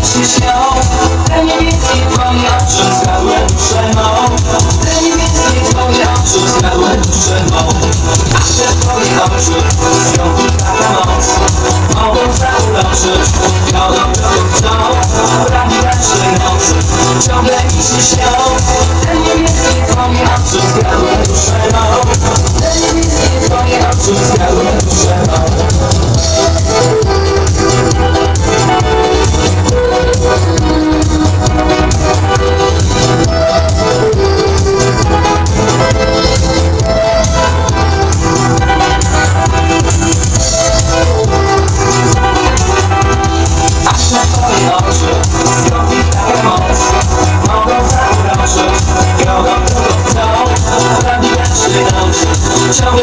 się śmiał Ten twoich oczu zgadłem przemą Telewizji twoich oczu zgadłem przemą A się twoich oczu zjął taka moc Mogą zauroczyć, biorą drogą w dół Prawie raczej nocy ciągle mi się śmiał chao